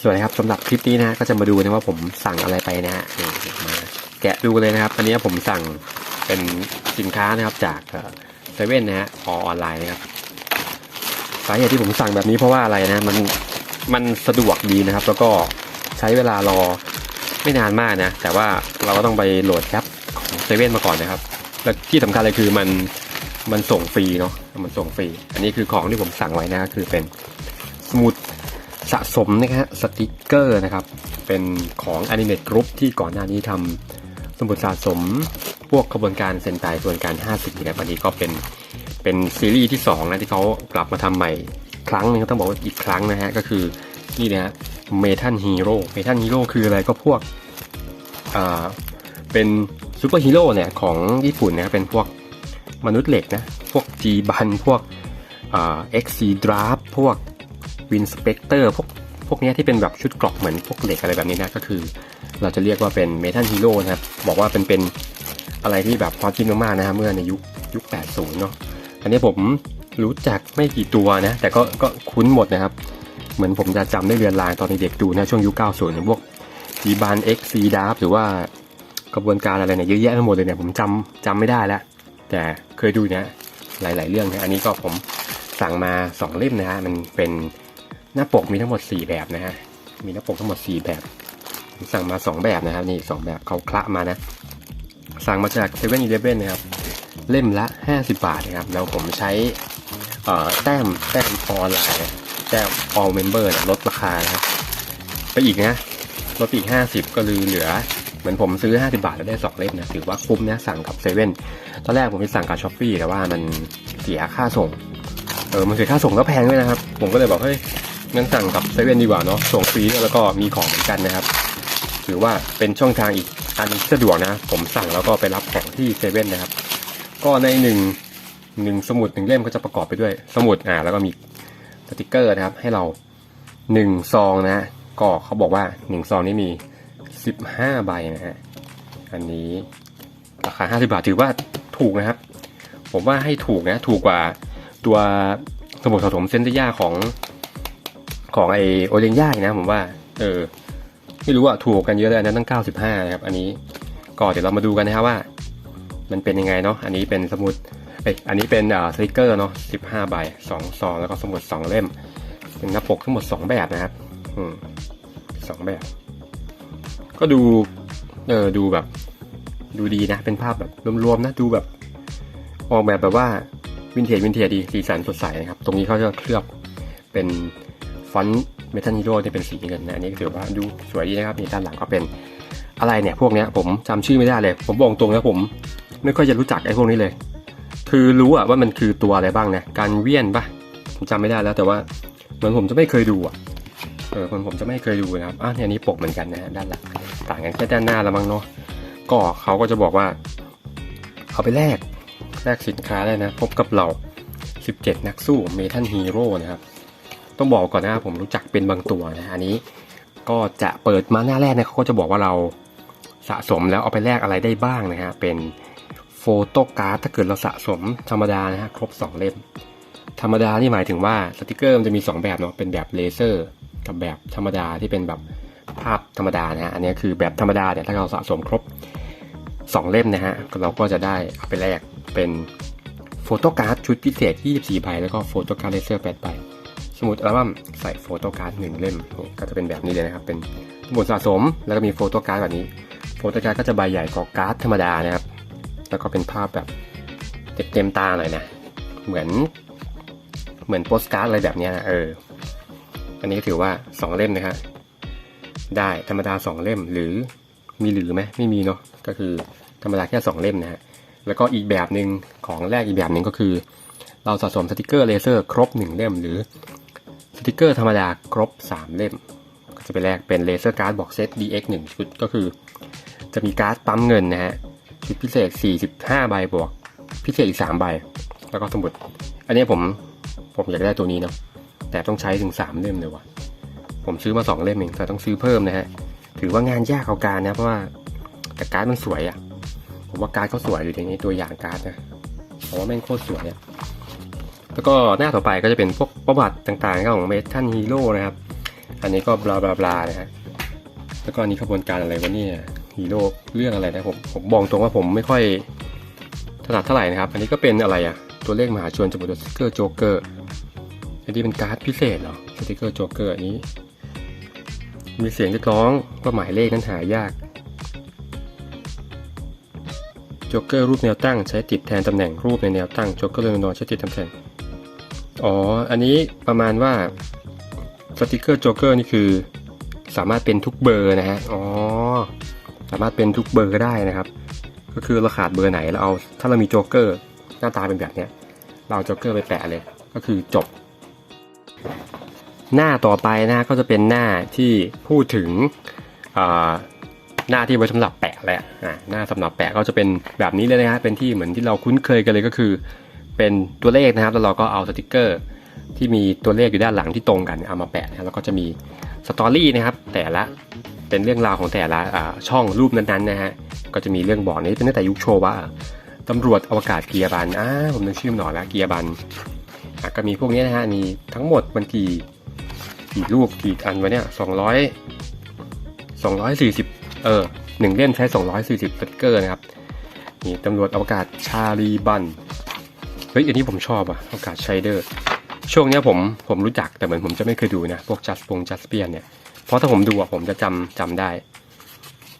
สวัสดีครับสำหรับคลิปนี้นะฮะก็จะมาดูนะว่าผมสั่งอะไรไปนะฮะมาแกะดูเลยนะครับอันนี้ผมสั่งเป็นสินค้านะครับจากเซเว่นนะฮะออนไลน์นะครับสาเหตุที่ผมสั่งแบบนี้เพราะว่าอะไรนะมันมันสะดวกดีนะครับ แล้วก็ใช้เวลารอไม่นานมากนะ แต่ว่าเราก็ต้องไปโหลดแอปของเซเว่นมาก่อนนะครับ แล้วที่สำคัญเลยคือมันมันส่งฟรีเนาะมันส่งฟรี อันนี้คือของที่ผมสั่งไว้นะคือเป็นสมุด สะสมนะฮะสติกเกอร์นะครับ เป็นของ Animate Group ที่ก่อนหน้านี้ทำสมุดสะสมพวกขบวนการเซนไตส่วนการ 50นะครับอันนี้ก็เป็นเป็นซีรีส์ที่2นะที่เขากลับมาทำใหม่ครั้งหนึงต้องบอกว่าอีกครั้งนะฮะก็คือนี่นะฮะเมทัลฮีโร่เมทัลฮีโร่คืออะไรก็พวกอ่าเป็นซูเปอร์ฮีโร่เนี่ยของญี่ปุ่นนะเป็นพวกมนุษย์เหล็กนะ พวก G บันพวกเอ่า XC Draft พวก วินสเปกเตอร์พวกพวกนี้ที่เป็นแบบชุดกรอกเหมือนพวกเหล็กอะไรแบบนี้นะก็คือ เราจะเรียกว่าเป็นเมทัลฮีโร่นะครับ บอกว่าเป็นเป็นอะไรที่แบบฮอตฮิตมากๆนะครับเมื่อในยุคยุค 80 เนาะอันนี้ผมรู้จักไม่กี่ตัวนะ แต่ก็ก็คุ้นหมดนะครับ เหมือนผมจะจำได้เรียนลางตอนเด็กๆดูนะช่วงยุค 90พวกดีบานเอ็กซีดาร์หรือว่ากระบวนการอะไรเนี่ยเยอะแยะไปหมดเลยเนี่ยผมจำจำไม่ได้แล้ว แต่เคยดูนะหลาย ๆ เรื่องนะอันนี้ก็ผมสั่งมาสองเล่มนะฮะมันเป็น น้าปกมีทั้งหมด 4 แบบนะฮะ มีหน้าปกทั้งหมด 4 แบบ สั่งมา 2 แบบนะครับ นี่ 2 แบบเขาคละมานะ สั่งมาจากเซเว่นอีเลฟเว่นนะครับ เล่มละ 50 บาทนะครับ แล้วผมใช้แต้มแต้มออนไลน์แต้ม all member นะลดราคานะครับ ไปอีกนะ ลดอีก 50 ก็เลยเหลือ เหมือนผมซื้อ 50 บาทแล้วได้ 2 เล่มนะ ถือว่าคุ้มนะ สั่งกับเซเว่นตอนแรกผมไปสั่งกับช้อปปี้แต่ว่ามันเสียค่าส่ง เออ มันเสียค่าส่งก็แพงด้วยนะครับ ผมก็เลยบอกเฮ้ย งั้นสั่งกับเซเว่นดีกว่าเนาะส่งฟรีแล้วก็มีของเหมือนกันนะครับ ถือว่าเป็นช่องทางอีกอันที่สะดวกนะ ผมสั่งแล้วก็ไปรับของที่เซเว่นนะครับ ก็ในหนึ่งหนึ่งสมุดหนึ่งเล่มก็จะประกอบไปด้วย สมุดอ่าแล้วก็มีสติกเกอร์นะครับ ให้เราหนึ่งซองนะก็เขาบอกว่าหนึ่งซองนี้มีสิบห้าใบนะฮะอันนี้ราคาห้าสิบาทถือว่าถูกนะครับ ผมว่าให้ถูกนะ ถูกกว่าตัวสมุดสะสมเซนติย่าของ ของไอโอเลนย่ากนะผมว่า เออ ไม่รู้อะถูกกันเยอะเลยอันนั้นตั้ง 95นะครับ อันนี้ก็เดี๋ยวเรามาดูกันนะครับว่า มันเป็นยังไงเนาะ อันนี้เป็นสมุด เอ้ย อันนี้เป็นอ่าสติกเกอร์เนาะ15ใบ2ซองแล้วก็สมุด 2 เล่ม เป็นหน้าปกทั้งหมด 2 แบบนะครับ อืมสองแบบ ก็ดู เออ ดูแบบ ดูดีนะ เป็นภาพแบบรวมๆนะ ดูแบบ ออกแบบแบบว่าวินเทจวินเทจดี สีสันสดใสนะครับ ตรงนี้เขาจะเคลือบเป็น ฟอนต์เมทัลฮีโร่ที่เป็นสีเงินนะอันนี้ถือว่าดูสวยดีนะครับนี่ด้านหลังก็เป็นอะไรเนี่ยพวกเนี้ยผมจำชื่อไม่ได้เลย ผมบอกตรงนะผมไม่ค่อยจะรู้จักไอ้พวกนี้เลย คือรู้อะว่ามันคือตัวอะไรบ้างนะการเวียนปะผมจำไม่ได้แล้วแต่ว่าเหมือนผมจะไม่เคยดูอะเออคนผมจะไม่เคยดูนะครับอะเนี่ยนนี้ปกเหมือนกันนะฮะด้านหลังต่างกันแค่ด้านหน้าละมั้งเนาะก็เขาก็จะบอกว่า เอาไปแลกแลกสินค้าได้นะ พบกับเรา 17 นักสู้เมทัลฮีโร่นะครับ ต้องบอกก่อนนะผมรู้จักเป็นบางตัวนะอันนี้ก็จะเปิดมาหน้าแรกนะเขาก็จะบอกว่าเราสะสมแล้วเอาไปแลกอะไรได้บ้างนะฮะเป็นโฟโต้การ์ดถ้าเกิดเราสะสมธรรมดานะฮะครบ 2 เล่ม ธรรมดานี่หมายถึงว่าสติกเกอร์มันจะมี 2 แบบเนาะเป็นแบบเลเซอร์กับแบบธรรมดาที่เป็นแบบภาพธรรมดานะฮะอันนี้คือแบบธรรมดาเนี่ยถ้าเราสะสมครบ 2 เล่มนะฮะเราก็จะได้เอาไปแลกเป็นโฟโต้การ์ดชุดพิเศษ 24ใบแล้วก็โฟโต้การ์ดเลเซอร์8ใบ สมุดอัลบั้มใส่โฟโต้การ์ดหนึ่งเล่มก็จะเป็นแบบนี้เลยนะครับ เป็นสมุดสะสมแล้วก็มีโฟโต้การ์ดแบบนี้ โฟโต้การ์ดก็จะใบใหญ่กว่าการ์ดธรรมดานะครับ แล้วก็เป็นภาพแบบเต็มตาหน่อยนะ เหมือน เหมือนโปสการ์ดอะไรแบบนี้นะเออ อันนี้ถือว่า 2 เล่มนะครับได้ธรรมดา 2 เล่มหรือมีหรือไหมไม่มีเนาะก็คือธรรมดาแค่ 2 เล่มนะฮะแล้วก็อีกแบบหนึ่งของแรกอีกแบบหนึ่งก็คือ เราสะสมสติกเกอร์เลเซอร์ครบ 1 เล่มหรือ สติกเกอร์ธรรมดาครบ 3 เล่ม ก็จะไปแลกเป็นเลเซอร์การ์ดบอกเซต DX 1 ชุด ก็คือ จะมีการ์ดปั๊มเงินนะฮะชุดพิเศษ 45 ใบบวก พิเศษอีก 3 ใบ แล้วก็สมุด อันนี้ผมผมอยากได้ตัวนี้เนาะแต่ต้องใช้ถึง 3 เล่มเลยว่ะผมซื้อมา 2 เล่มเองแต่ต้องซื้อเพิ่มนะฮะถือว่างานยากเอาการนะเพราะว่าแต่การ์ดมันสวยอะผมว่าการ์ดเขาสวยอยู่ในนี้ตัวอย่างการ์ดนะผมว่าแม่งโคตรสวยอะ แล้วก็หน้าต่อไปก็จะเป็นพวกประวัติต่างๆของเมทัลฮีโร่นะครับ อันนี้ก็บลาบลาบลานะฮะแล้วก็อันนี้ขบวนการอะไรวะเนี่ยฮีโร่เรื่องอะไรนะผมผมบอกตรงว่าผมไม่ค่อยถนัดเท่าไหร่นะครับ อันนี้ก็เป็นอะไรอะตัวเลขมหาชนจำนวนสติกเกอร์โจ๊กเกอร์อันนี้เป็นการ์ดพิเศษเหรอสติกเกอร์โจ๊กเกอร์อันนี้ มีเสียงเรียกร้องว่าหมายเลขนั้นหายากโจ๊กเกอร์รูปแนวตั้งใช้ติดแทนตำแหน่งรูปในแนวตั้งโจ๊กเกอร์เรือนอนใช้ติดตำแหน่ง อ๋อ อันนี้ประมาณว่าสติกเกอร์โจ๊กเกอร์นี่คือ สามารถเป็นทุกเบอร์นะฮะ อ๋อ สามารถเป็นทุกเบอร์ก็ได้นะครับ ก็คือเราขาดเบอร์ไหนเราเอาถ้าเรามีโจ๊กเกอร์หน้าตาเป็นแบบเนี้ย เราเอาโจ๊กเกอร์ไปแปะเลย ก็คือจบ หน้าต่อไปนะก็จะเป็นหน้าที่พูดถึงหน้าที่ไว้สำหรับแปะแหละหน้าสำหรับแปะก็จะเป็นแบบนี้เลยนะฮะเป็นที่เหมือนที่เราคุ้นเคยกันเลยก็คือ เป็นตัวเลขนะครับ แล้วเราก็เอาสติกเกอร์ ที่มีตัวเลขอยู่ด้านหลังที่ตรงกันเอามาแปะนะแล้วก็จะมีสตอรี่นะครับ แต่ละเป็นเรื่องราวของแต่ละช่องรูปนั้นๆนะฮะก็จะมีเรื่องบอกนี้เป็นตั้งแต่ยุคโชวะตำรวจอวกาศเกียร์บันอ่าผมนึกชื่อหน่อยแล้วเกียร์บันอะก็มีพวกนี้นะฮะมีทั้งหมดมันกี่กี่รูปกี่อันวะเนี่ยสองร้อยสองร้อยสี่สิบเออหนึ่งเล่มใช้สองร้อยสี่สิบสติกเกอร์นะครับนี่ตำรวจอวกาศชาลีบัน ฮ้ยอันนี้ผมชอบอะโอกาศชายเดอร์ ช่วงนี้ผมผมรู้จักแต่เหมือนผมจะไม่เคยดูนะ พวกจัสปงจัสเปียนเนี่ย เพราะถ้าผมดูอะผมจะจำจำได้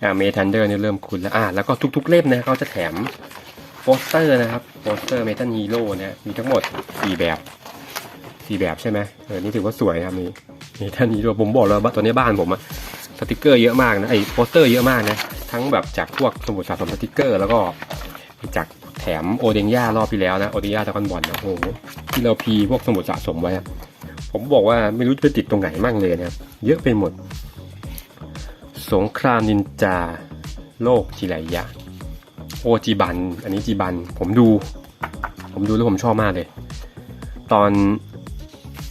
อ่าเมทันเดอร์เนี่ยเริ่มคุ้นแล้วอ่าแล้วก็ทุกๆเล่มนะเขาจะแถมโปสเตอร์นะครับโปสเตอร์เมทัลฮีโร่นะมีทั้งหมดสี่แบบสี่แบบใช่ไหมเออนี่ถือว่าสวยนะครับมีเมทัลฮีโร่ผมบอกแล้วว่าตัวนี้บ้านผมอะสติกเกอร์เยอะมากนะไอ้โปสเตอร์เยอะมากนะทั้งแบบจากพวกสมุดสะสมสติกเกอร์ แล้วก็ จากแถมโอเดนย่ารอบที่แล้วนะโอเดนย่าตะกันบอลนะโอ้โหที่เราพีพวกสมุดสะสมไว้ผมบอกว่าไม่รู้จะไปติดตรงไหนมั่งเลยนะครับเยอะไปหมด สงครามนินจา โลกจิไรยะ โอจีบัน อันนี้จีบัน ผมดู ผมดูแล้วผมชอบมากเลย ตอน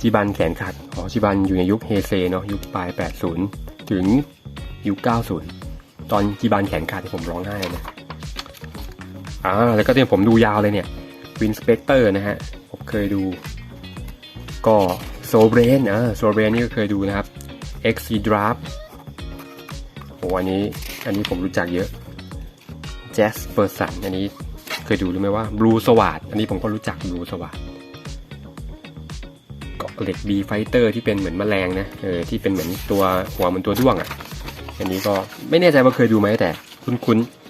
จีบันแขนขาดอ๋อจีบันอยู่ในยุคเฮเซเนาะยุคปลาย 80 ถึงยุค 90 ตอนจีบันแขนขาดที่ผมร้องไห้นะ อ่าแล้วก็เนี่ยผมดูยาวเลยเนี่ยวินสเปกเตอร์นะฮะผมเคยดู ก็โซเบรนอ่าโซเบรนนี่ก็เคยดูนะครับ X Draft โอ้อันนี้อันนี้ผมรู้จักเยอะ Jazz p e r s o n อันนี้เคยดูหรือไม่ว่า Blue s w a t อันนี้ผมก็รู้จัก Blue s w a t เกาะเหล็ก B Fighter ที่เป็นเหมือนแมลงนะเออที่เป็นเหมือนตัวหัวเหมือนตัวด้วงอะ่ะ อันนี้ก็ไม่แน่ใจว่าเคยดูไหมแต่คุ้นๆ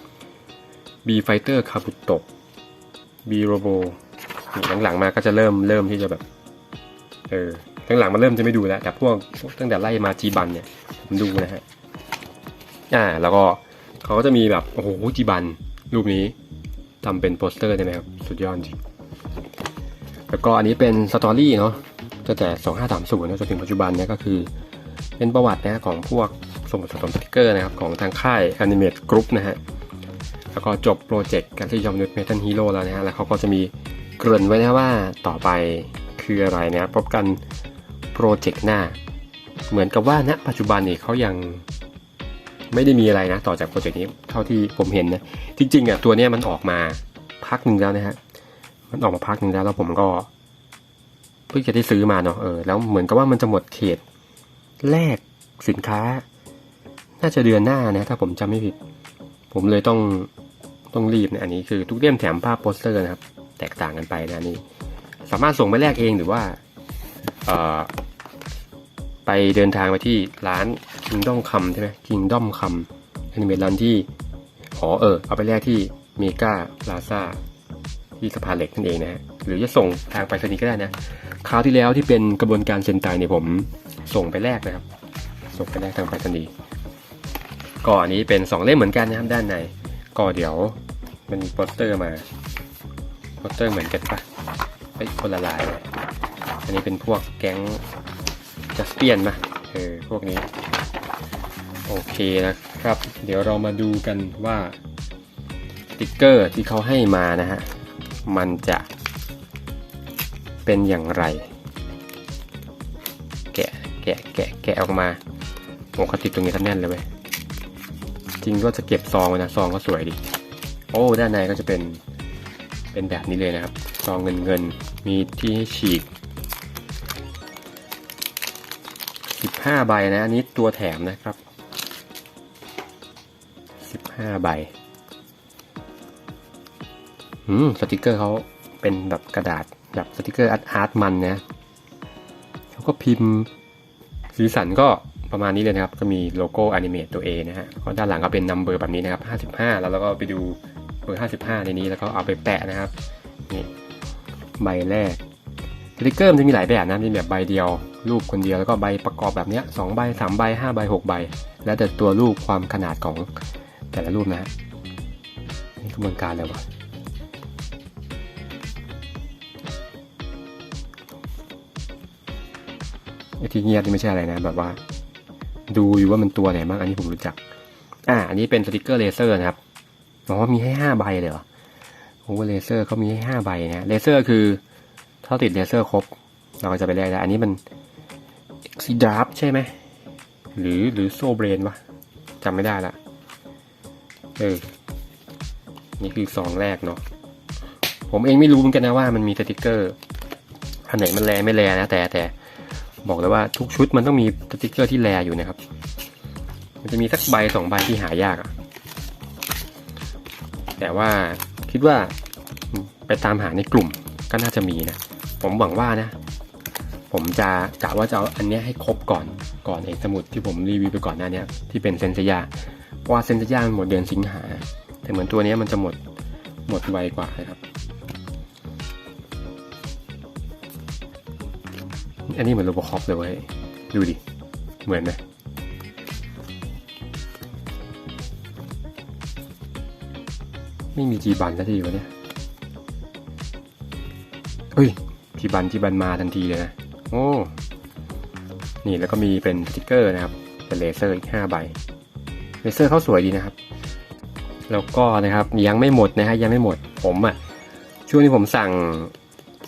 B Fighter คาบุโตะ B Robo หลังๆมาก็จะเริ่มเริ่มที่จะแบบเออหลังๆมาเริ่มจะไม่ดูแล้ว แต่พวกตั้งแต่ไล่มาจีบันเนี่ยผมดูนะฮะอ่าแล้วก็เขาก็จะมีแบบโอ้โหจีบันรูปนี้ทำเป็นโปสเตอร์ได้ไหมครับ สุดยอดจริง แล้วก็อันนี้เป็นสตอรี่เนาะตั้งแต่ 2530นะจนถึงปัจจุบันเนี่ยก็คือ เป็นประวัตินะของพวกสมุดสะสมสติกเกอร์นะครับ ของทางค่าย Animate Group นะฮะ แล้วก็จบโปรเจกต์การที่ยอมนุษย์เมทัลฮีโร่แล้วนะฮะแล้วเขาก็จะมีเกริ่นไว้นะว่าต่อไปคืออะไรนะพบกันโปรเจกต์หน้า เหมือนกับว่าณปัจจุบันนี่เขายังไม่ได้มีอะไรนะต่อจากโปรเจกต์นี้เท่าที่ผมเห็นนะจริงๆอะตัวเนี้ยมันออกมาพักหนึ่งแล้วนะฮะมันออกมาพักหนึ่งแล้วแล้วผมก็เพิ่งจะได้ซื้อมาเนาะเออแล้วเหมือนกับว่ามันจะหมดเขตแลกสินค้า น่าจะเดือนหน้านะถ้าผมจำไม่ผิด ผมเลยต้อง ต้องรีบนะอันนี้คือทุกเล่มแถมภาพโปสเตอร์นะครับ แตกต่างกันไปนะนี่ สามารถส่งไปแลกเองหรือว่าไปเดินทางไปที่ร้าน Kingdom Come ใช่ไหม Kingdom Come แอนิเมตร้านที่อ๋อเออ เอาไปแลกที่เมกาลาซาที่สะพานเหล็กนั่นเองนะฮะหรือจะส่งทางไปรษณีย์ก็ได้นะคราวที่แล้วที่เป็นกระบวนการเซ็นไตเนี่ยผมส่งไปแลกนะครับ ส่งไปแลกทางไปรษณีย์ก็อันนี้เป็นสองเล่มเหมือนกันนะครับด้านใน ก็เดี๋ยวมันมีโปสเตอร์มาโปสเตอร์เหมือนกันปะเอ้ยคนละลายเลยอันนี้เป็นพวกแก๊งจัสเปียนมาเออพวกนี้โอเคนะครับ เดี๋ยวเรามาดูกันว่าสติ๊กเกอร์ที่เขาให้มานะฮะ มันจะเป็นอย่างไร แกะแกะแกะแกะออกมาโอ้เขาติดตรงนี้ทันแน่นเลยเว้ย ริงก็จะเก็บซองไว้นะซองก็สวยดี โอ้ด้านในก็จะเป็นเป็นแบบนี้เลยนะครับ ซองเงินเงินมีที่ให้ฉีกสิบห้าใบนะอันนี้ตัวแถมนะครับสิบห้าใบอืมสติกเกอร์เขาเป็นแบบกระดาษแบบสติกเกอร์อาร์ตอาร์ตมันนะเขาก็พิมพ์สีสันก็ ประมาณนี้เลยนะครับ ก็มีโลโก้อนิเมตตัว A นะฮะก็ด้านหลังก็เป็นนัมเบอร์แบบนี้นะครับ 55 แล้วเราก็ไปดูเบอร์ 55 ในนี้แล้วก็เอาไปแปะนะครับนี่ใบแรกสติกเกอร์มันจะมีหลายแบบนะมีแบบใบเดียว รูปคนเดียวแล้วก็ใบประกอบแบบนี้สองใบสามใบห้าใบหกใบ แล้วแต่ตัวรูปความขนาดของแต่ละรูปนะฮะนี่กระบวนการเลยวะไอ้ที่เงียบนี่ไม่ใช่อะไรนะแบบว่า ดูอยู่ว่ามันตัวไหนบ้างอันนี้ผมรู้จัก อ่า อันนี้เป็นสติกเกอร์เลเซอร์นะครับอ๋อมีให้ห้าใบเลยเหรอโอ้เลเซอร์เขามีให้ห้าใบนะเลเซอร์คือถ้าติดเลเซอร์ครบ เราก็จะไปแลกได้อันนี้มันซีดราฟใช่ไหมหรือหรือโซเบรนวะจำไม่ได้ละเออนี่คือซองแรกเนาะผมเองไม่รู้เหมือนกันนะว่ามันมีสติกเกอร์อันไหนมันแลไม่แลนะแต่แต่ บอกเลยว่าทุกชุดมันต้องมีสติกเกอร์ที่แลอยู่นะครับ มันจะมีสักใบสองใบที่หายากอะแต่ว่าคิดว่าไปตามหาในกลุ่มก็น่าจะมีนะ ผมหวังว่านะ ผมจะกะว่าจะเอาอันนี้ให้ครบก่อนก่อนไอ้สมุดที่ผมรีวิวไปก่อนหน้านี้ที่เป็นเซนเซยาเพราะว่าเซนเซยามันหมดเดือนสิงหา แต่เหมือนตัวนี้มันจะหมดหมดไวกว่านะครับ อันนี้เหมือนโรบคอปเลยเว้ยดูดิ เหมือนไหมไม่มีจีบันสักทีวะเนี่ยเฮ้ยจีบันจีบันมาทันทีเลยนะโอ้นี่แล้วก็มีเป็นสติกเกอร์นะครับ เป็นเลเซอร์อีก5ใบเลเซอร์เขาสวยดีนะครับ แล้วก็นะครับยังไม่หมดนะฮะยังไม่หมดผมอะช่วงที่ผมสั่ง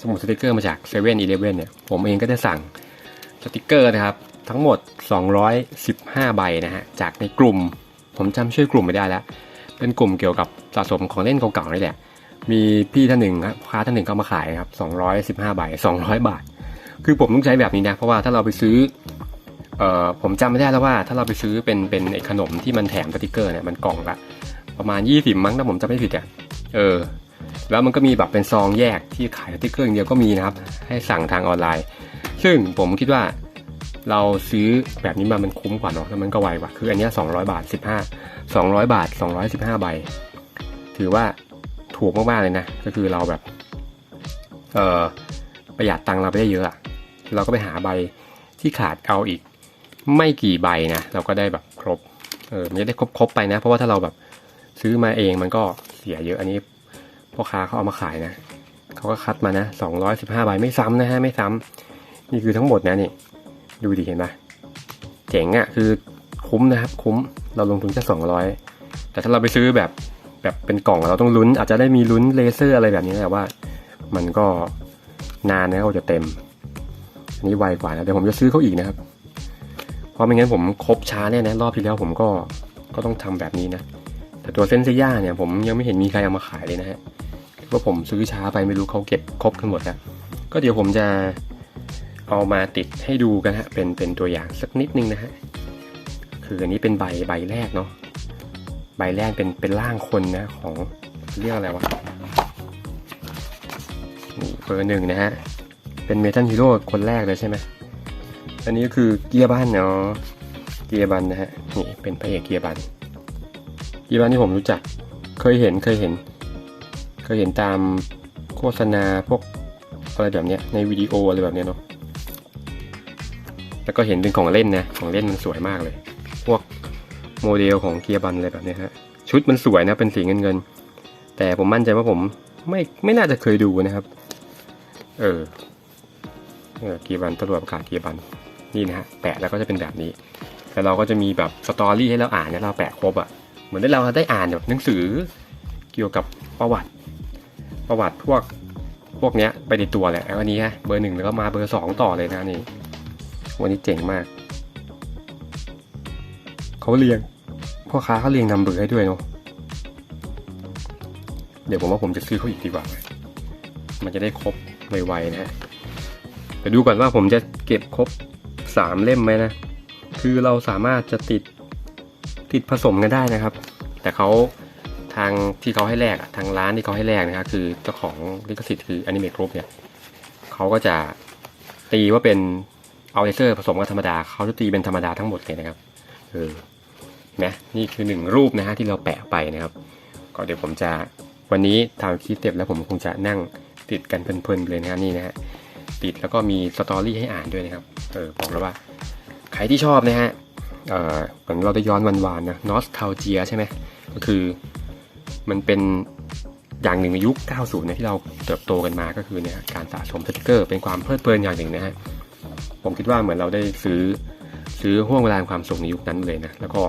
สมุดสติกเกอร์มาจากเซเว่นอีเลเว่นเนี่ย ผมเองก็ได้สั่งสติกเกอร์นะครับ ทั้งหมด 215 ใบนะฮะ จากในกลุ่ม ผมจำชื่อกลุ่มไม่ได้แล้ว เป็นกลุ่มเกี่ยวกับสะสมของเล่นเก่าๆนี่แหละ มีพี่ท่านหนึ่งครับค้าท่านหนึ่งก็มาขายครับ215 ใบ 200 บาท คือผมต้องใช้แบบนี้นะ เพราะว่าถ้าเราไปซื้อเอ่อผมจำไม่ได้แล้วว่าถ้าเราไปซื้อเป็นเป็นไอ้ขนมที่มันแถมสติกเกอร์เนี่ยมันกล่องละประมาณ 20 มั้งถ้าผมจำไม่ผิดอะเออ แล้วมันก็มีแบบเป็นซองแยกที่ขายสติกเกอร์อย่างเดียวก็มีนะครับ ให้สั่งทางออนไลน์ ซึ่งผมคิดว่าเราซื้อแบบนี้มามันคุ้มกว่าเนาะแล้วมันก็ไวกว่า คืออันนี้ย200 บาท 15 200 บาท 215 ใบ ถือว่าถูกมากๆเลยนะ ก็คือเราแบบ เออประหยัดตังเราไปได้เยอะอะเราก็ไปหาใบที่ขาดเอาอีก ไม่กี่ใบนะ เราก็ได้แบบครบ เออมันจะได้ครบๆไปนะ เพราะว่าถ้าเราแบบซื้อมาเองมันก็เสียเยอะ อันนี้ พ่อค้าเขาเอามาขายนะเขาก็คัดมานะสองร้อยสิบห้าใบไม่ซ้ำนะฮะไม่ซ้ำนี่คือทั้งหมดนะนี่ ดูดิเห็นปะเจ๋งอะ่ะคือคุ้มนะครับ คุ้มเราลงทุนแค่สองร้อยแต่ถ้าเราไปซื้อแบบแบบเป็นกล่องเราต้องลุ้น อาจจะได้มีลุ้นเลเซอร์อะไรแบบนี้แต่ว่า มันก็นานนะเขาจะเต็ม อันนี้ไวกว่านะเดี๋ยวผมจะซื้อเขาอีกนะครับ เพราะไม่งั้นผมครบช้าแน่นะรอบที่แล้วผมก็ก็ต้องทำแบบนี้นะ แต่ตัวเซนเซย่าเนี่ยผมยังไม่เห็นมีใครเอามาขายเลยนะฮะว่าผมซื้อช้าไปไม่รู้เขาเก็บครบกันหมดแล้ว ก็เดี๋ยวผมจะเอามาติดให้ดูกันฮะเป็นเป็นตัวอย่างสักนิดนึงนะฮะคืออันนี้เป็นใบใบแรกเนาะใบแรกเป็นเป็นร่างคนนะของเรียกอะไรวะนี่เบอร์หนึ่งนะฮะเป็นเมทัลฮีโร่คนแรกเลยใช่ไหมอันนี้ก็คือเกียร์บันเนาะเกียร์บันนะฮะนี่เป็นพระเอกเกียร์บัน กีบ้านที่ผมรู้จัก เคยเห็นเคยเห็น เคยเห็นตามโฆษณาพวกอะไรแบบเนี้ยในวิดีโออะไรแบบเนี้ยเนาะแล้วก็เห็นเป็นของเล่นนะของเล่นมันสวยมากเลย พวกโมเดลของเกียร์บันอะไรแบบเนี้ยฮะชุดมันสวยนะเป็นสีเงินเงินแต่ผมมั่นใจว่าผมไม่ไม่น่าจะเคยดูนะครับ เออเออเกียร์บันตำรวจประกาศเกียร์บันนี่นะฮะแปะแล้วก็จะเป็นแบบนี้ แต่เราก็จะมีแบบสตอรี่ให้เราอ่านเนี่ยเราแปะครบอะ เหมือนได้เราได้อ่านแบบหนังสือเกี่ยวกับประวัติ ประวัติพวกพวกเนี้ยไปในตัวแหละวอันนี้ฮะเบอร์หนึ่งแล้วก็มาเบอร์สองต่อเลยนะนี่วันนี้เจ๋งมากเขาเรียงพ่อค้าเขาเรียงนำเบอร์ให้ด้วยเนาะเดี๋ยวผมว่าผมจะซื้อเขาอีกดีกว่า มันจะได้ครบไวๆนะฮะเดี๋ยวดูก่อนว่าผมจะเก็บครบสามเล่มไหมนะ คือเราสามารถจะติด ติดผสมกันได้นะครับ แต่เขาทางที่เขาให้แลกทางร้านที่เขาให้แลกนะครับคือเจ้าของลิขสิทธิ์คืออนิเมะกรุ๊ปเนี่ยเขาก็จะตีว่าเป็นเอาเลเซอร์ผสมกับธรรมดาเขาจะตีเป็นธรรมดาทั้งหมดเลยนะครับเออนไหมนี่คือหนึ่งรูปนะฮะที่เราแปะไปนะครับ ก็เดี๋ยวผมจะวันนี้ทำคลิปเสร็จแล้วผมคงจะนั่งติดกันเพลินๆเลยนะฮะนี่นะฮะติดแล้วก็มีสตอรี่ให้อ่านด้วยนะครับเออบอกแล้วว่าใครที่ชอบนะฮะ เหมือนเราได้ย้อนวันวานๆนะนอสทาเจียใช่ไหมก็คือมันเป็นอย่างหนึ่งในยุค 90 นะที่เราเติบโตกันมาก็คือเนี่ยการสะสมสติกเกอร์เป็นความเพลิดเพลินอย่างหนึ่งนะฮะผมคิดว่าเหมือนเราได้ซื้อซื้อห่วงเวลาความสุขในยุคนั้นเลยนะแล้วก็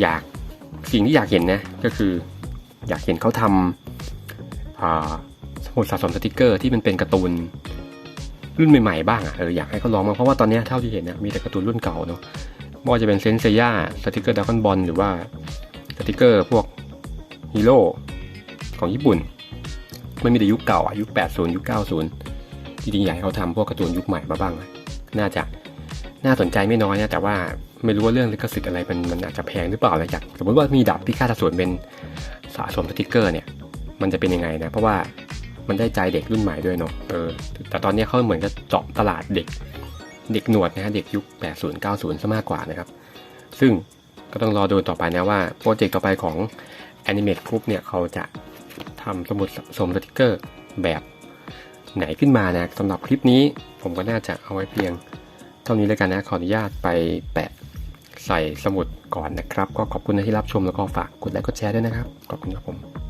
อยากสิ่งที่อยากเห็นนะก็คืออยากเห็นเขาทำสมุดสะสมสติกเกอร์ที่มันเป็นการ์ตูนรุ่นใหม่ๆบ้างอะเอออยากให้เขาลองมาเพราะว่าตอนนี้เท่าที่เห็นนะมีแต่การ์ตูนรุ่นเก่าเนาะ ว่าจะเป็นเซนเซย่าสติกเกอร์ดากอนบอลหรือว่าสติกเกอร์พวกฮีโร่ของญี่ปุ่น มันมีแต่ยุคเก่าอะยุค 80 ยุค 90 จริงๆอยากให้เขาทำพวกการ์ตูนยุคใหม่มาบ้าง น่าจะน่าสนใจไม่น้อยนะแต่ว่าไม่รู้ว่าเรื่องลิขสิทธิ์อะไรมันมันอาจจะแพงหรือเปล่านะอยากสมมติว่ามีดาบที่ค่าสัดส่วนเป็นสะสมสติกเกอร์เนี่ย มันจะเป็นยังไงนะ เพราะว่ามันได้ใจเด็กรุ่นใหม่ด้วยเนาะเออแต่ตอนนี้เขาเหมือนจะเจาะตลาดเด็ก เด็กหนวดนะฮะเด็กยุค 80 90 ซะมากกว่านะครับ ซึ่งก็ต้องรอดูต่อไปนะว่าโปรเจกต์ต่อไปของ Animate Group เนี่ยเขาจะทำสมุดสมสติกเกอร์แบบไหนขึ้นมานะสำหรับคลิปนี้ผมก็น่าจะเอาไว้เพียงเท่านี้เลยกันนะขออนุญาตไปแปะใส่สมุดก่อนนะครับ ก็ขอบคุณที่รับชมแล้วก็ฝากกดไลค์กดแชร์ด้วยนะครับ ขอบคุณครับผม